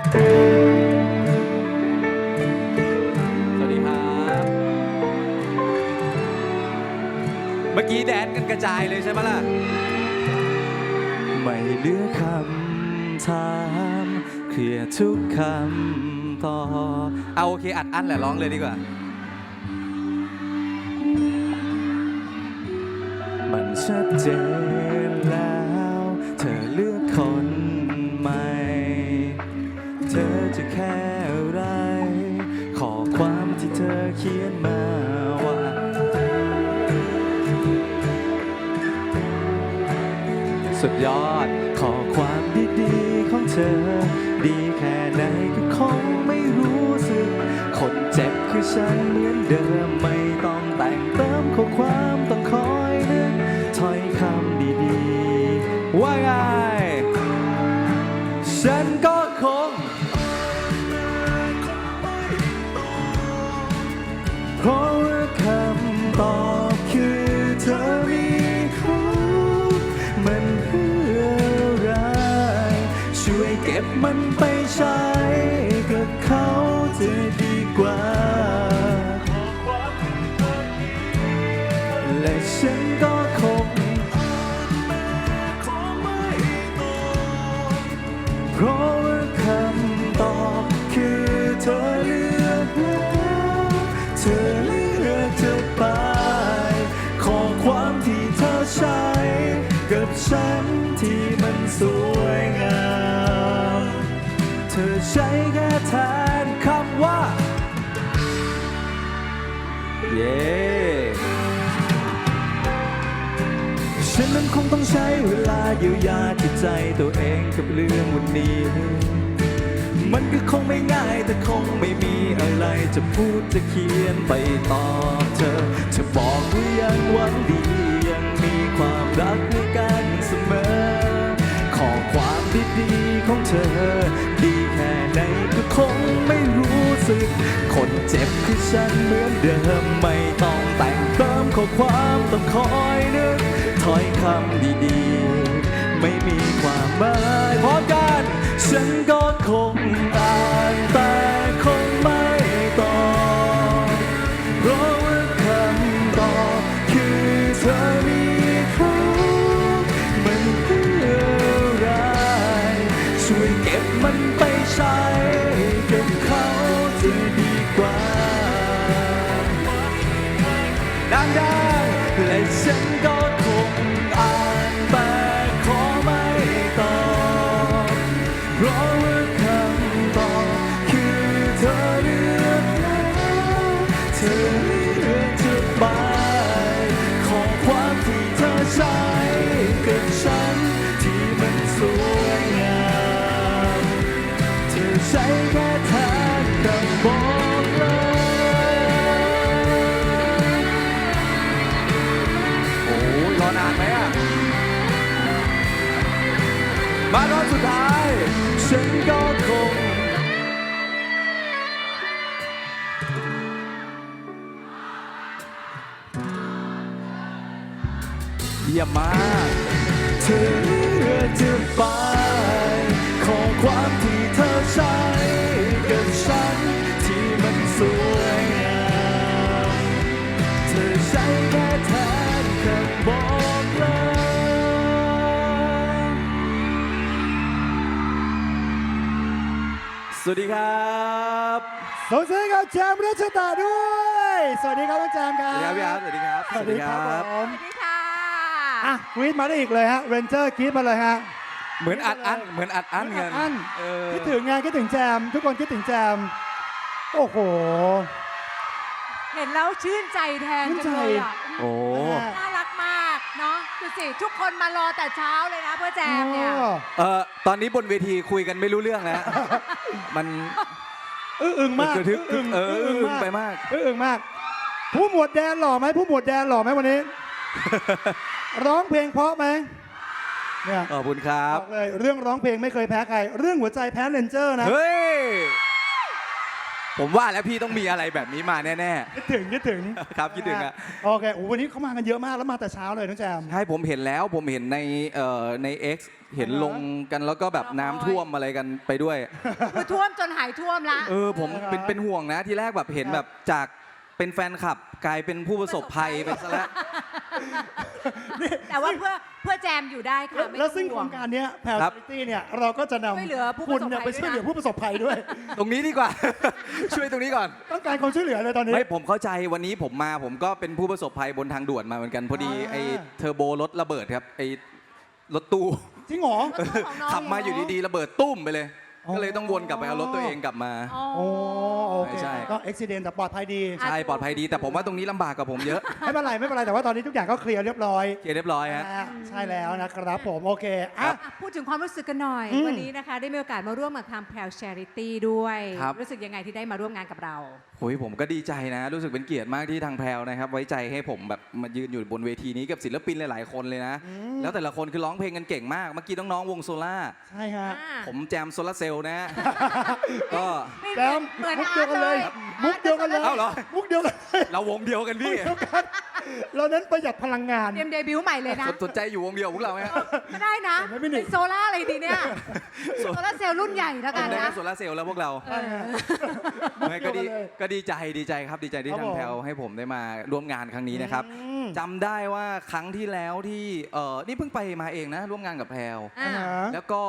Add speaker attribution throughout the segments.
Speaker 1: สวัสดีครับ เมื่อกี้แดนกันกระจายเลยใช่ไหมล่ะ ไม่เหลือคำถามเคลียร์ทุกคำต่อเอาโอเคอัดอั้นแหละร้องเลยดีกว่า มันชัดเจน สุดยอด ขอความดีๆของเธอ ดีแค่ไหนก็คงไม่รู้สึก คนเจ็บคือฉันเหมือนเดิมไม่ต้องแต่งเติมข้อความต้อง มันไปใช้กับเขาจะดีกว่า และฉันก็ เย้ฉันนั้นคงต้องใช้เวลาเยียวยาจิตใจตัวเองกับเรื่องวันนี้ มันก็คงไม่ง่ายแต่คงไม่มีอะไรจะพูดจะเขียนไปตอบเธอจะบอกว่ายังหวังดียังมีความรักในกันเสมอ ขอความดีๆของเธอ ดีแค่ไหนก็คง สึก คนเจ็บคือฉันเหมือนเดิมไม่ต้องแต่งเติมข้อความต้องคอยนึกถ้อยคำดีๆ ไม่มีความหมายพร้อมกันฉันก็คงอ่านแต่คงไม่ตอบเพราะว่าคำตอบคือเธอมีเขามันเพื่ออะไรช่วยเก็บมันไปใช้กับเขา จ เยี่ยมมากเธอเลือกจะไป ขอความที่เธอใช้กับฉันที่มันสวยงามเธอใช้แค่แทนคำบอกลาสวัสดีครับ
Speaker 2: สวัสดีครับแจมรัชตาด้วย สวัสดีครับน้องแจมค
Speaker 1: ส
Speaker 2: รั
Speaker 1: วั
Speaker 2: บ
Speaker 1: สดีครับพี่อาร์ตสวัสดีครับ
Speaker 2: สวัสดีครับผม
Speaker 3: สวัสดีค่ะ
Speaker 2: อะกรีดมาได้อีกเลยฮะเรนเจอร์กรีดมาเลยฮะ
Speaker 1: เหมือนอัดอั้นเหมือนอัดอั้น
Speaker 2: เหมื
Speaker 1: เงิ
Speaker 2: อน
Speaker 1: น
Speaker 2: อัดอั้น
Speaker 1: เออ
Speaker 2: คิดถึงไงคิดถึงแจม ทุกคนคิดถึงแจม โอ้โห
Speaker 3: เห็นแล้วชื่นใจแทน
Speaker 2: ชื่น
Speaker 3: จังเลยอะ
Speaker 1: โอ้
Speaker 3: น่ารักมากเนาะดูสิทุกคนมารอแต่เช้าเลยนะเพื่อแจมเนี่ย
Speaker 1: เออตอนนี้บนเวทีคุยกันไม่รู้เรื่องแล้วมัน
Speaker 2: เอออึ้งมาก
Speaker 1: กระทึก
Speaker 2: อึ้ง
Speaker 1: เอออึ้งไปมาก
Speaker 2: เอออึ้งมาก ผู้หมวดแดนหล่อไหมผู้หมวดแดนหล่อไหมวันนี้ ร้องเพลงเพราะไหมเนี่ย
Speaker 1: ขอบคุณครับ
Speaker 2: บอกเลยเรื่องร้องเพลงไม่เคยแพ้ใคร เรื่องหัวใจแพ้เรนเจอร์นะ
Speaker 1: เฮ้ย ผมว่าแล้วพี่ต้องมีอะไรแบบนี้มาแน่
Speaker 2: คิดถึงคิดถึง
Speaker 1: ๆ ครับคิดถึงอะ
Speaker 2: โอเคโอ้วันนี้เขามากันเยอะมากแล้วมาแต่เช้าเลยน้องแจม
Speaker 1: ใช่ผมเห็นแล้วผมเห็นในเอ่อใน X เห็น
Speaker 2: อ่าฮะ
Speaker 1: ลงกันแล้วก็แบบน้ำท่วมอะไรกันไปด้วย
Speaker 3: คือท่วมจนหายท่วมละ
Speaker 1: เออผมเป็น
Speaker 2: อ่าฮะ
Speaker 1: เป็นห่วงนะที่แรกแบบเห็น
Speaker 2: ครับ
Speaker 1: แบบจาก เป็นแฟนคลับกลายเป็นผู้ประสบภัยไปซะแล้ว
Speaker 3: แต่ว่าเพื่อเพื่อแจมอยู่ได้ค่ะไม่
Speaker 2: แล้ว
Speaker 3: ต้อง
Speaker 2: ซึ่งโค
Speaker 3: ห่
Speaker 2: ร
Speaker 3: วง
Speaker 2: งการเนี้ยแพล
Speaker 1: ครับ
Speaker 2: ซิตี้เนี่ยเราก็จะน
Speaker 3: ช่วยเหลือผู้ำ
Speaker 2: คุณเนี่ย
Speaker 3: ประสบภัย
Speaker 2: ไปช่วยเหลือ
Speaker 3: ด้วยนะ
Speaker 2: ผู้ประสบภัยด้วย
Speaker 1: ตรงนี้ดีกว่า ช่วยตรงนี้ก่อน
Speaker 2: ต้องการความช่วยเหลือเลยตอนนี้
Speaker 1: ไม่ผมเข้าใจวันนี้ผมมาผมก็เป็นผู้ประสบภัยบนทางด่วนมาเหมือนกันพอดี
Speaker 2: อ่า
Speaker 1: ไอ้เทอร์โบรถระเบิดครับไอ้รถตู้
Speaker 2: จริงเหรอ
Speaker 3: รถตู้ของน้อง
Speaker 1: ขับมาอยู่ดีๆ ระเบิดตุ้มไปเลย
Speaker 2: อ๋อ
Speaker 1: ก็เลยต้องวนกลับไปเอารถตัวเองกลับมา
Speaker 3: อ๋อ
Speaker 2: โอ้โอเค
Speaker 1: ใช่
Speaker 2: ก็อุบิเหตุแต่ปลอดภัยดี
Speaker 3: อะ
Speaker 1: ใช่ปลอดภัยดีแต่ผมว่าตรงนี้ลำบากกับผมเยอะ
Speaker 2: ไม่เป็นไรไม่เป็นไรแต่ว่าตอนนี้ทุกอย่างก็เคลียร์เรียบร้อย
Speaker 1: เคลียร์เรียบร้อยฮะ
Speaker 2: นะฮะใช่แล้วนะครับผมโอเค
Speaker 1: ครั
Speaker 2: อะ
Speaker 1: บ
Speaker 3: อะพูดถึงความรู้สึกกันหน่อย
Speaker 2: อืม
Speaker 3: วันนี้นะคะ ได้มีโอกาสมาร่วมกับทางแพลช h ริตี้ด้วย
Speaker 1: ครับ
Speaker 3: รู้สึกยังไงที่ได้มาร่วมงานกับเรา
Speaker 1: โอ้ยผมก็ดีใจนะ รู้สึกเป็นเกียรติมากที่ทางแพรวนะครับ ไว้ใจให้ผมแบบมายืนอยู่บนเวทีนี้กับศิลปินหลาย ๆ คนเลยนะ แล้วแต่ละคนคือร้องเพลงกันเก่งมาก เมื่อกี้น้องๆวงโซล่า
Speaker 2: ใช่ฮะ
Speaker 1: ผมแจมโซลาเซลล์นะ ก็
Speaker 3: ไม่
Speaker 2: แจม
Speaker 3: เหมือน
Speaker 2: มุก
Speaker 3: อา
Speaker 2: เดีย
Speaker 3: ร์
Speaker 2: ว
Speaker 3: ต
Speaker 2: กัน
Speaker 3: เล
Speaker 2: เลย
Speaker 3: ย
Speaker 2: มุกเดียวกันเลย
Speaker 1: เอ้าเหรอ
Speaker 2: มุกเดียวกันเลย
Speaker 1: เราวงเดียวกันพี่
Speaker 2: เดียวกันเราเน้นประหยัดพลังงาน
Speaker 3: เตรียมเดบิวต์ใหม่เลยนะ
Speaker 1: สนสนใจอยู่วงเดียวกับพวกเราไหมฮะ
Speaker 3: ก็ได้นะ
Speaker 2: เห็นไหมพี่หนึ่ง
Speaker 3: เป็นโซล่าอะไรดีเนี่ยโซล่าเซลล์รุ่นใหญ่แล้วกัน
Speaker 1: ได้
Speaker 3: นะ
Speaker 1: แค่โซลาเซลล์แล้วพวกเรา
Speaker 3: เออ
Speaker 1: ไม่ก็ดี
Speaker 2: เดียวกันเลย
Speaker 1: ก็ดีใจดีใจครับดีใจที่
Speaker 2: ครับ
Speaker 1: ทาง
Speaker 2: ผม
Speaker 1: แพรวให้ผมได้มาร่วมงานครั้งนี้นะครับ
Speaker 2: อืม
Speaker 1: จำได้ว่าครั้งที่แล้วที่เออนี่เพิ่งไปมาเองนะ ร่วมงานกับแพรว
Speaker 3: อ่า
Speaker 2: อ่าฮะ
Speaker 1: แล้วก็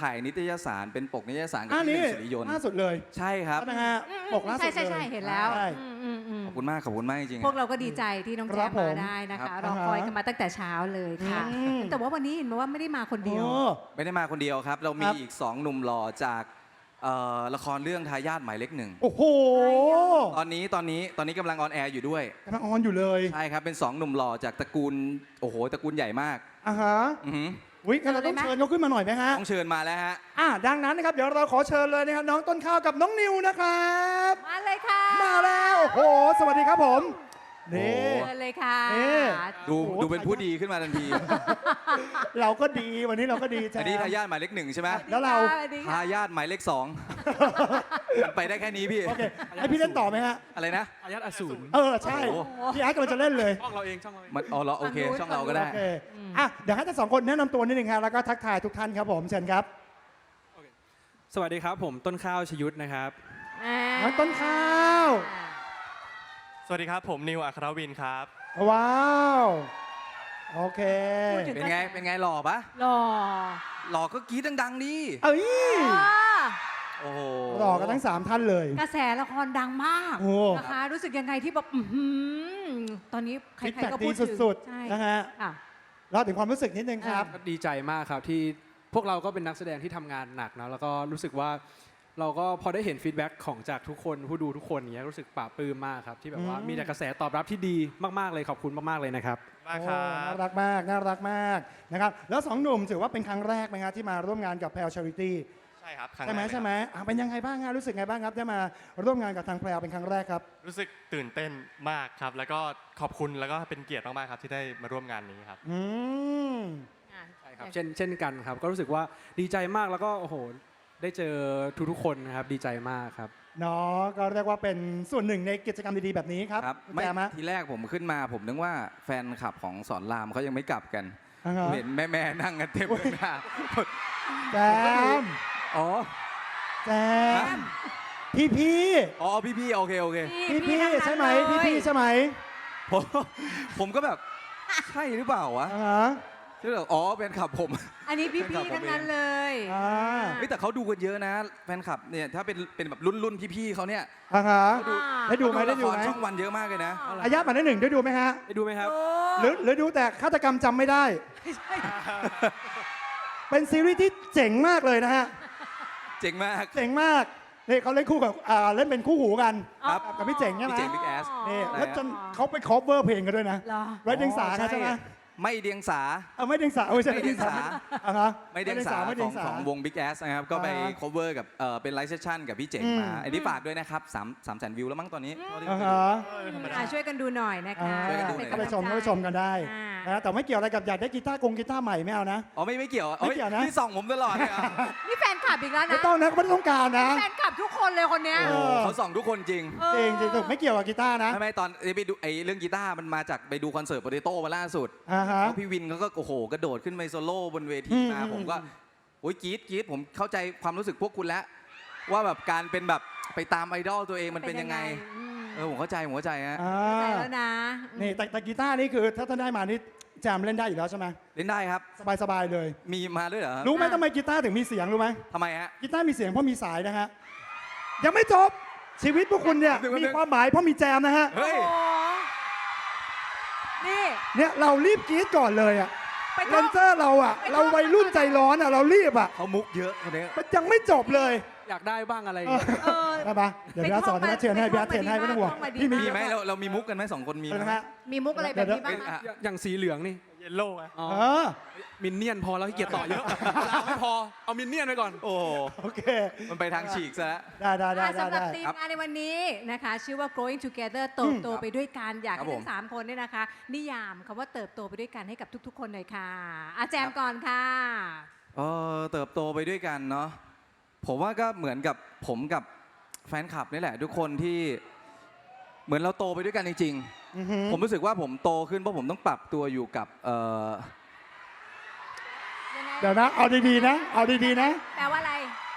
Speaker 1: ถ่ายนิตยสารเป็นปกนิตยสารกับ
Speaker 2: อัน
Speaker 1: พี่ห
Speaker 2: นี้
Speaker 1: นึ่งสุริยนต์
Speaker 2: ล่าสุดเลย
Speaker 1: ใช่ครับ
Speaker 2: นะฮะปกล่าสุ
Speaker 3: ใช่
Speaker 2: ด
Speaker 3: ใช่
Speaker 2: เลย
Speaker 3: ใช่เห็นแล้ว
Speaker 2: ใช่
Speaker 3: อืม อืมอืม
Speaker 1: ขอบคุณมากขอบคุณมากจริงๆ
Speaker 3: พวก
Speaker 1: อะ
Speaker 3: เราก็ดีใจที่น้อง
Speaker 2: ค
Speaker 3: แจ
Speaker 2: รับ
Speaker 3: ม
Speaker 2: ผม
Speaker 3: มาได้นะ
Speaker 1: ครั
Speaker 3: คะ
Speaker 1: บ
Speaker 3: รอคอยกันมาตั้งแต่เช้าเลยค่ะ
Speaker 2: อืม
Speaker 3: แต่ว่าวันนี้เห็นมาว่าไม่ได้มาคนเดียว
Speaker 2: โอ้
Speaker 1: ไม่ได้มาคนเดียวครับ เรามี
Speaker 2: ครับ
Speaker 1: อีก2หนุ่มหล่อจากเอ่อละครเรื่องทายาทหมายเลขหนึ่ง
Speaker 2: โอ้โห
Speaker 1: ตอนนี้ตอนนี้ตอนนี้กำลังออนแอร์อยู่ด้วย
Speaker 2: กำลังออนอยู่เลย
Speaker 1: ใช่ครับเป็น2หนุ่มหล่อจากตระกูลโอ้โหตระกูลใหญ่มาก
Speaker 2: อ่าฮะ
Speaker 1: อือหือ
Speaker 2: วิงั้นเราต้อง
Speaker 3: เชิญเลยไหม
Speaker 2: เชิญเขาขึ้นมาหน่อยไหมฮะ
Speaker 1: ต้องเชิญมาแล้วฮะ
Speaker 2: อ่าดังนั้นนะครับเดี๋ยวเราขอเชิญเลยนะครับน้องต้นข้าวกับน้องนิวนะครับ
Speaker 3: มาเลยค่ะ
Speaker 2: มาแล้วโอ้โหสวัสดีครับผม นี่
Speaker 3: เชิญเลยค่ะ
Speaker 2: นี่
Speaker 1: ดู
Speaker 2: โอ้โห
Speaker 1: ดูเป็นผู้ดีขึ้นมาทันที
Speaker 2: เราก็ดีวันนี้เราก็ดีแจ
Speaker 1: อันนี้ทายาทหมายเลขหนึ่งใช่ไหม
Speaker 2: แล้วเรา
Speaker 3: สวัสดีค่ะ
Speaker 1: ทายาทหมายเลขสอง มันไปได้แค่นี้พี่
Speaker 2: โอเคให้พี่เล่นต่อไหมฮะ
Speaker 1: อะไรนะ
Speaker 4: อายัดอสูร
Speaker 2: เออ ใช่
Speaker 1: โอ้
Speaker 2: พี่อาร์ตกำลังจะเล่นเลย
Speaker 4: ช่องเราเองช่องเราเอง
Speaker 1: มันอ๋อเหรอโอเค ช่องเราก็ได้
Speaker 2: โอเค อะ เดี๋ยวให้ทั้งสองคนแนะนำตัวนิดนึงครับแล้วก็ทักทายทุกท่านครับผม เชิญครับ
Speaker 4: สวัสดีครับผมต้นข้าวชยุทธนะครับ
Speaker 3: อ่า
Speaker 2: น้องต้นข้าว
Speaker 5: สวัสดีครับ ผมนิวอัครวินครับ
Speaker 2: ว้าว โอเค
Speaker 3: พูดถึ
Speaker 1: เป็นไง เป็นไงหล่อปะ
Speaker 3: หล่อ
Speaker 1: หล่อก็กรี๊ดดังๆดิ
Speaker 2: เอ้ย
Speaker 3: อ่า
Speaker 1: โอ้โห
Speaker 2: หล่อกันทั้งสามท่านเลย
Speaker 3: กระแสละครดังมาก
Speaker 2: โอ้
Speaker 3: นะคะรู้สึกยังไงที่แบบอื้อหือตอนนี้ใค
Speaker 2: ฟีด
Speaker 3: ร
Speaker 2: แบ็ก
Speaker 3: ๆก็
Speaker 2: ดี
Speaker 3: พูดถึง
Speaker 2: สุด
Speaker 3: ใช่
Speaker 2: ๆนะฮะ
Speaker 3: อะ
Speaker 2: เราถึงความรู้สึกนิดนึงครับ
Speaker 4: ก็ดีใจมากครับที่พวกเราก็เป็นนักแสดงที่ทำงานหนักนะแล้วก็รู้สึกว่า เราก็พอได้เห็นฟีดแบ็กของจากทุกคนผู้ดูทุกคนอย่างเงี้ยรู้สึกปลาบปลื้มมากครับ ที่แบบว่า
Speaker 2: อืม
Speaker 4: มีแต่กระแสตอบรับที่ดีมากๆเลยขอบคุณมากๆเลยนะครับ
Speaker 5: มากค
Speaker 2: โอ้
Speaker 5: รั
Speaker 2: น่า
Speaker 5: บ
Speaker 2: รักมากน่ารักมากนะครับแล้วสองหนุ่มถือว่าเป็นครั้งแรกไหมครับที่มาร่วมงานกับแพลวชาริตี้
Speaker 5: ใช่ครับครั้ง
Speaker 2: ใช่ไหม
Speaker 5: แรก
Speaker 2: ใช่ไหมอะเป็นยังไงบ้างฮะรู้สึกไงบ้างครับได้มาร่วมงานกับทางแพลวเป็นครั้งแรกครับ
Speaker 5: รู้สึกตื่นเต้นมากครับ แล้วก็ขอบคุณแล้วก็เป็นเกียรติมากๆครับที่ได้มาร่วมงานนี้ครับ
Speaker 2: อืม
Speaker 3: อะ
Speaker 4: ใช่ครับเช่นเช่นกันครับ ก็รู้สึกว่าดีใจมากแล้วก็โอ้โห ได้เจอทุกๆคนนะครับดีใจมากครับ
Speaker 2: เนาะก็เรียกว่าเป็นส่วนหนึ่งในกิจกรรมดีๆแบบนี้ครับ
Speaker 1: ครับ
Speaker 2: คุณ
Speaker 1: ไม่
Speaker 2: แจมะ
Speaker 1: ทีแรกผมขึ้นมาผมนึกว่าแฟนคลับของสอนรามเขายังไม่กลับกัน
Speaker 2: อ่าฮะ
Speaker 1: เห็นแม่ๆนั่งกันเต็มเลยหน้า
Speaker 2: แจม
Speaker 1: อ๋อ
Speaker 2: แจมพี่พี่
Speaker 1: อ๋อพี่ๆโอเคโอเค
Speaker 2: พี่พี่
Speaker 3: ทั้งนั้น
Speaker 2: ใช่ไหม
Speaker 3: เลย
Speaker 2: พี่พี่ใช่ไหม
Speaker 1: ผมผมก็แบบใช่หรือเปล่าวะ
Speaker 2: อ่าฮะ
Speaker 1: ที่แบบอ๋อแฟนคลับผม
Speaker 3: อันนี้พี่
Speaker 1: แฟนคลับ
Speaker 3: ๆ
Speaker 1: ผม
Speaker 3: ทั้งนั้น
Speaker 1: เอง
Speaker 3: เลย
Speaker 2: อ่า
Speaker 1: เฮ้ยแต่เขาดูกันเยอะนะ แฟนคลับเนี่ยถ้าเป็นเป็นแบบรุ่นรุ่นพี่ๆเขาเนี่ย
Speaker 2: อ่าฮะ
Speaker 3: อ่า
Speaker 2: ได้ดู ไหมได้
Speaker 1: ละ
Speaker 2: ดู
Speaker 1: คร
Speaker 2: ไหม
Speaker 1: ช่องวันเยอะมากเลยนะ
Speaker 2: อายาหมายเลขหนึ่งได้ดูไหมฮะ
Speaker 4: ได้ดูไหมครับ
Speaker 3: โอ้
Speaker 2: หรือหรือดูแต่ฆาตกรรมจำไม่ได้เป็นซีรีส์ที่เจ๋งมากเลยนะฮะ
Speaker 1: เจ๋งมาก
Speaker 2: เจ๋งมากนี่เขาเล่นคู่กับอ่าเล่นเป็นคู่หูกัน
Speaker 1: ครับ
Speaker 2: กับพี่เจ๋งใช่ไหม
Speaker 1: พี่เจ๋ง Big Ass
Speaker 2: นี่
Speaker 1: ใช่
Speaker 2: แล้วจนเขาไป cover เพลงกันด้วยนะ
Speaker 3: เหรอ
Speaker 2: ไร้เดียงสา
Speaker 1: อ๋อ
Speaker 2: ใช่ไหม
Speaker 1: ไม่เดียงสา
Speaker 2: เอาไม่เดียงสาเอาไม่ใช่
Speaker 1: ไม่เดียงสา
Speaker 2: อะฮะ
Speaker 1: ไม่เดียงสา
Speaker 2: ไม่
Speaker 1: ข
Speaker 2: เดีย
Speaker 1: อง
Speaker 2: งสา
Speaker 1: ของวง Big Ass นะครับ ก็ไป
Speaker 2: อ่าฮะ
Speaker 1: cover กับเอ่อเป็นไลฟ์เซสชั่นกับพี่เจ๋ง
Speaker 2: อืม
Speaker 1: มาอันนี้ฝากด้วยนะครับ3 3แสนวิวแล้วมั้งตอนนี้
Speaker 2: อ่าฮะ
Speaker 3: อะช่วยกันดูหน่อยนะคะ
Speaker 2: อ่า
Speaker 1: ช่วยกันดูหน่อย
Speaker 2: เข้าไปชมเข้าไปชมกันได้
Speaker 3: อ่า
Speaker 2: นะแต่ไม่เกี่ยวอะไรกับอยากได้กีตาร์กงกีตาร์ใหม่ไม่เอานะ
Speaker 1: อ๋อไม่ไม่เกี่ยวอะ
Speaker 2: ไม่เกี่ยวนะ
Speaker 1: นี่ส่องผมตลอดเลยอะ
Speaker 3: นี่แฟนคลับอีกแล้ว
Speaker 2: ไม่
Speaker 3: นะ
Speaker 2: ต้องนะไม่ได้ต้องการนะ
Speaker 3: แฟนคลับทุกคนเลยคนเนี้ย
Speaker 2: เอ
Speaker 1: โอ้
Speaker 2: อ
Speaker 1: เขาส่องทุกคนจริง
Speaker 3: เออ
Speaker 2: จริงจริงถูกไม่เกี่ยวกับกีตาร์นะ
Speaker 1: ไม่ไม่ตอนไปดูไอ้เรื่องกีตาร์มันมาจากไปดูคอนเสิร์ตโปเตโต้มาล่าสุด
Speaker 2: อ่าฮะ
Speaker 1: แล้วพี่วินเขาก็โอ้โหกระโดดขึ้นไปโซโล่บนเวทีมา
Speaker 2: อืม
Speaker 1: ผมก็โอ้ยกรี๊ดกรี๊ดผมเข้าใจความรู้สึกพวกคุณแล้ว ว่าแบบการเป็นแบบไปตามไอดอลตัวเองมันเป็นยังไง
Speaker 3: อืม
Speaker 1: เออผมเข้าใจผมเข้าใจฮะ
Speaker 2: อ่า
Speaker 3: เข้าใจแล้วนะ
Speaker 2: นี่แต่แต่กีตาร์นี่คือถ้าท่านได้มานี่แจมเล่นได้อยู่แล้วใช่ไหม
Speaker 1: เล่นได้ครับ
Speaker 2: สบายสบายๆเลย
Speaker 1: มีมาด้วยเหรอ
Speaker 2: รู้ไหมทำไมกีตาร์ถึงมีเสียงรู้ไหม
Speaker 1: ทำไมฮะ
Speaker 2: กีตาร์มีเสียงเพราะมีสายนะฮะยังไม่จบชีวิตพวกคุณเนี่ย
Speaker 1: แป๊บนึง
Speaker 2: มีความหมายเพราะมีแจมนะฮะ
Speaker 1: เฮ้ย
Speaker 3: โอ้โหนี่
Speaker 2: เนี่ยเรารีบกรี๊ดก่อนเลยอะ
Speaker 3: ไป
Speaker 2: เล
Speaker 3: ท่อง
Speaker 2: นเซอร์เราอะ
Speaker 3: ไปท่อง
Speaker 2: เราวัยรุ่นใจร้อนอะเรารีบอะ
Speaker 1: เขามุกเยอะคนนี้
Speaker 2: มันยังไม่จบเลย
Speaker 4: อยากได้บ้างอะไรอย่าง
Speaker 2: เออ
Speaker 4: เงี้ย
Speaker 3: เออ
Speaker 2: ได้ปะเดี๋ยวพี่อาร์ตสอนพี่อาร์ตเชิญให้พี่อาร์ตเชิญให้ไม่ต้องห่วง
Speaker 3: ท่องมาดี
Speaker 2: พี่มี
Speaker 3: มาก
Speaker 1: มีไหมเราเรามีมุกกันไหมสองคนมีไหม
Speaker 2: นะฮะ
Speaker 3: มีมุกอะไรแบบนี้บ้างไหม
Speaker 1: อะ
Speaker 4: อย่างอย่างสีเหลืองนี่
Speaker 5: เยลโล่
Speaker 4: อ๋อ
Speaker 2: เออ
Speaker 4: มินเนี่ยนพอแล้วขี้เกียจต่อเยอะเราไม่พอเอามินเนี่ยนไปก่อน
Speaker 1: โอ้โห
Speaker 2: โอเค
Speaker 1: มันไปทางฉีกซะแล้ว
Speaker 2: ได้ได้ได้
Speaker 3: อะ
Speaker 2: ได้
Speaker 3: สำหรับ
Speaker 2: ได้
Speaker 3: ทีม
Speaker 1: ครับ
Speaker 3: งานในวันนี้นะคะ ชื่อว่า growing together เติบโตไปด้วยกันอยาก
Speaker 1: ครั
Speaker 3: ให้
Speaker 1: บ
Speaker 3: ทั้
Speaker 1: ผม
Speaker 3: งสามคนเนี่ยนะคะ นิยามคำว่าเติบโตไปด้วยกันให้กับทุก ๆ คนหน่อยค่ะอาแจมก่อนค่ะ
Speaker 1: เออเติบโตไปด้วยกันเนาะ ผมว่าก็เหมือนกับผมกับแฟนคลับนี่แหละ ทุกคนที่เหมือนเราโตไปด้วยกันจริง
Speaker 2: อือหือ
Speaker 1: ๆผมรู้สึกว่าผมโตขึ้นเพราะผมต้องปรับตัวอยู่กับเอ่อ
Speaker 3: ยังไง
Speaker 2: เดี๋ยวนะ เอาดีๆนะ เอาดีๆนะ
Speaker 3: แปลว่าอะไร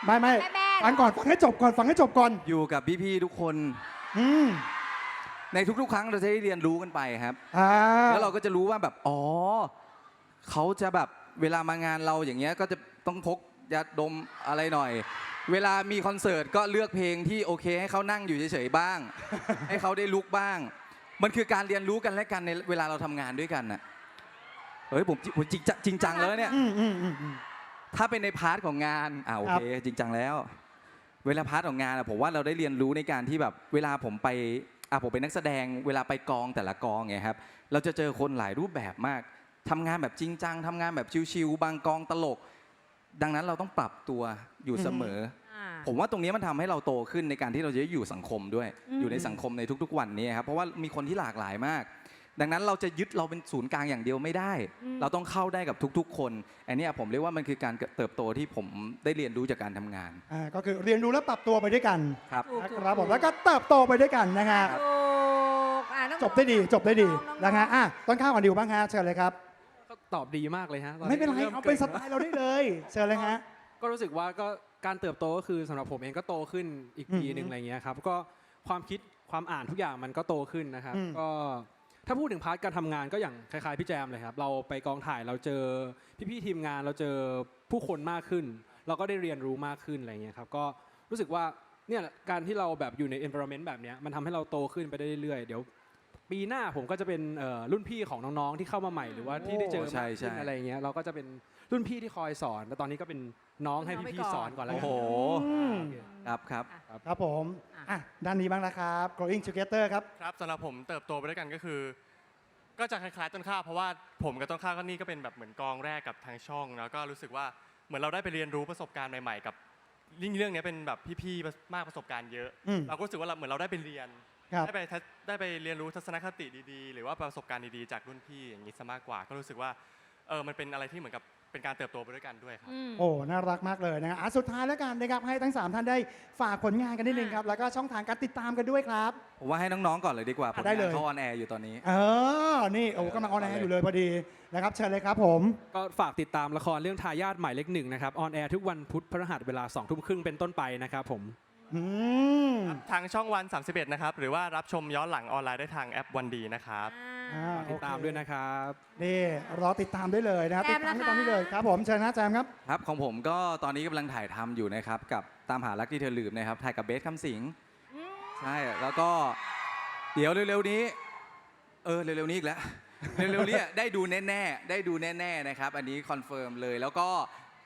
Speaker 2: ไม่ไม่
Speaker 3: แม่ๆ
Speaker 2: ฟังก่อนฟังให้จบก่อนฟังให้จบก่อน
Speaker 1: อยู่กับพี่ๆทุกคน
Speaker 2: อืม
Speaker 1: ในทุกๆ ครั้งเราจะได้เรียนรู้กันไปครับ
Speaker 2: อ่า
Speaker 1: แล้วเราก็จะรู้ว่าแบบ อ๋อ เขาจะแบบเวลามางานเราอย่างเงี้ย ก็จะต้องพก ยาดมอะไรหน่อย เวลามีคอนเสิร์ตก็เลือกเพลงที่โอเค ให้เขานั่งอยู่เฉยๆบ้าง ให้เขาได้ลุกบ้าง มันคือการเรียนรู้กันและกันในเวลาเราทำงานด้วยกันน่ะเฮ้ยผมผมจริงจังจริงจังแล้วเนี่ย
Speaker 2: อืมอืมอืมอืม
Speaker 1: ถ้าเป็นในพาร์ทของงานอ่าโอเคจริงจังแล้ว เวลาพาร์ทของงานอะผมว่าเราได้เรียนรู้ในการที่แบบเวลาผมไปอะผมเป็นนักแสดง เวลาไปกองแต่ละกองไงครับ เราจะเจอคนหลายรูปแบบมากทำงานแบบจริงจังทำงานแบบชิวๆบางกองตลก ดังนั้นเราต้องปรับตัวอยู่เสมอ
Speaker 3: อ่า
Speaker 1: ผมว่าตรงนี้มันทำให้เราโตขึ้นในการที่เราจะได้อยู่สังคมด้วย
Speaker 3: อืม
Speaker 1: อยู่ในสังคมในทุก ๆ วันนี้ครับเพราะว่ามีคนที่หลากหลายมาก ดังนั้นเราจะยึดเราเป็นศูนย์กลางอย่างเดียวไม่ได้ เราต้องเข้าได้กับทุก ๆ คนอันเนี้ยผมเรียกว่ามันคือการเติบโตที่ผมได้เรียนรู้จากการทำงาน
Speaker 2: อ่าก็คือเรียนรู้และปรับตัวไปด้วยกัน
Speaker 1: ครับ
Speaker 3: ถูก
Speaker 2: นะ
Speaker 3: ถูก
Speaker 2: ครับผมแล้วก็เติบโตไปด้วยกันนะฮะ
Speaker 3: ถูกอะน้องๆ
Speaker 2: จบได้ดีจบได้ดี
Speaker 3: น้องๆ
Speaker 2: นะฮะอะต้นข้าวก่อนดิวบ้างฮะเชิญเลยครับ
Speaker 4: ก็ ตอบดีมากเลยฮะตอ
Speaker 2: ไม่เป็นไร
Speaker 4: ริ่
Speaker 2: เอาเป็นส
Speaker 4: กิ
Speaker 2: ไตล์เราได้เลยเชิญเลยฮะ
Speaker 4: ก็รู้สึกว่าก็การเติบโตก็คือสำหรับผมเองก็โตขึ้นอีกปี
Speaker 2: อืม
Speaker 4: หนึ่งอะไรเงี้ยครับก็ความคิดความอ่านทุกอย่างมันก็โตขึ้นนะครับ
Speaker 2: อืม
Speaker 4: ก็ถ้าพูดถึงพาร์ทการทำงานก็อย่างคล้ายๆพี่แจมเลยครับ เราไปกองถ่ายเราเจอพี่ๆทีมงานเราเจอผู้คนมากขึ้น เราก็ได้เรียนรู้มากขึ้นอะไรเงี้ยครับก็รู้สึกว่าเนี่ยการที่เราแบบอยู่ใน environment แบบเนี้ยมันทำให้เราโตขึ้นไปได้เรื่อยๆเดี๋ยว ปีหน้าผมก็จะเป็นเอ่อรุ่นพี่ของน้องๆที่เข้ามาใหม่หรือว่าที่ได้เจอ
Speaker 1: โอ้ใช่
Speaker 4: มากขึ้น
Speaker 1: ใช่
Speaker 4: อะไรเงี้ยเราก็จะเป็นรุ่นพี่ที่คอยสอนแล้วตอนนี้ก็เป็นน้องให้
Speaker 3: น้องไป
Speaker 4: พี่
Speaker 3: ก่อน
Speaker 4: ๆสอนก่อนแล้ว
Speaker 1: โอ้
Speaker 4: กัน
Speaker 1: โห
Speaker 2: อืม
Speaker 4: โอเค
Speaker 1: ครับครับ
Speaker 2: ครับผมอะด้านนี้บ้างนะครับ growing together ครับ
Speaker 5: ครับสำหรับผมเติบโตไปด้วยกันก็คือ ก็จะคล้ายๆต้นข้าวเพราะว่าผมกับต้นข้าวก็นี่ก็เป็นแบบเหมือนกองแรกกับทางช่องแล้วก็รู้สึกว่าเหมือนเราได้ไปเรียนรู้ประสบการณ์ใหม่ๆกับยิ่งเรื่องนี้เป็นแบบพี่ๆมากประสบการณ์เยอะ
Speaker 2: อืม
Speaker 5: เราก็รู้สึกว่าเราเหมือนเราได้ไปเรียน
Speaker 2: ครับ
Speaker 5: ได้ไปทัศได้ไปเรียนรู้ทัศนคติดีๆ หรือว่าประสบการณ์ดีๆจากรุ่นพี่อย่างนี้ซะมากกว่า ก็รู้สึกว่าเออมันเป็นอะไรที่เหมือนกับเป็นการเติบโตไปด้วยกันด้วยครับ
Speaker 3: อืม
Speaker 2: โอ้ น่ารักมากเลยนะครับอะสุดท้ายแล้วกันนะครับ ให้ทั้ง 3 ท่านได้ฝากผลงานกันนิดนึงครับ แล้วก็ช่องทางการติดตามกันด้วยครับ
Speaker 1: ผมว่าให้น้องๆก่อนเลยดีกว่าผล
Speaker 2: ได้
Speaker 1: งา
Speaker 2: เล
Speaker 1: น
Speaker 2: ย
Speaker 1: เขาออนแอร์อยู่ตอนนี้
Speaker 2: เออ นี่ โอ้กำลังออนแอร์อยู่เลยพอดีนะครับ เชิญเลยครับผม
Speaker 4: ก็ฝากติดตามละครเรื่องทายาทหมายเลขหนึ่งนะครับ ออนแอร์ทุกวันพุธพฤหัสเวลา2องทุ่มครึ่งเป็นต้นไปนะครับผม
Speaker 2: อืม
Speaker 5: ทางช่องวัน 31 นะครับ หรือว่ารับชมย้อนหลังออนไลน์ได้ทางแอปวันดีนะครับ
Speaker 2: อ่า
Speaker 4: ติดตามด้วยนะครับ
Speaker 2: นี่รอติดตามได้เลยนะครับ
Speaker 3: แจ
Speaker 2: ติ
Speaker 3: ม
Speaker 2: ดตามได้
Speaker 3: ล่ะคะ
Speaker 2: ตอนนี้เลยครับผมเชิญนะแจมครับ
Speaker 1: ครับของผมก็ตอนนี้กำลังถ่ายทำอยู่นะครับ กับตามหารักที่เธอลืมนะครับ ถ่ายกับเบสคำสิง
Speaker 3: อืม
Speaker 1: ใช่แล้วก็เดี๋ยวเร็วๆนี้ เออเร็วๆนี้อีกแล้ว เร็วๆนี้อะได้ดูแน่ๆได้ดูแน่ๆนะครับ อันนี้คอนเฟิร์มเลย แล้วก็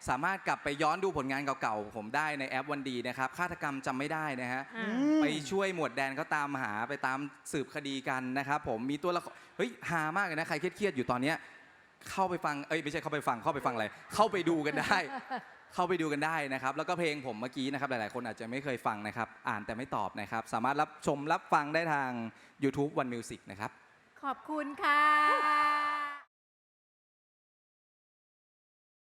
Speaker 1: สามารถกลับไปย้อนดูผลงานเก่าๆ ผมได้ในแอปวันดีนะครับฆาตกรรมจำไม่ได้นะฮะ
Speaker 3: อ่า
Speaker 1: ไปช่วยหมวดแดนเขาตามหาไปตามสืบคดีกันนะครับผมมีตัวละครเฮ้ยฮามากเลยนะใครเครียดๆอยู่ตอนเนี้ยเข้าไปฟังเอ้ยไม่ใช่เข้าไปฟังเข้าไปฟังอะไรเข้าไปดูกันได้ เข้าไปดูกันได้นะครับ แล้วก็เพลงผมเมื่อกี้นะครับหลายๆ คนอาจจะไม่เคยฟังนะครับ อ่านแต่ไม่ตอบนะครับ สามารถรับชมรับฟังได้ทาง YouTube One Music นะครับ
Speaker 3: ขอบคุณค่ะ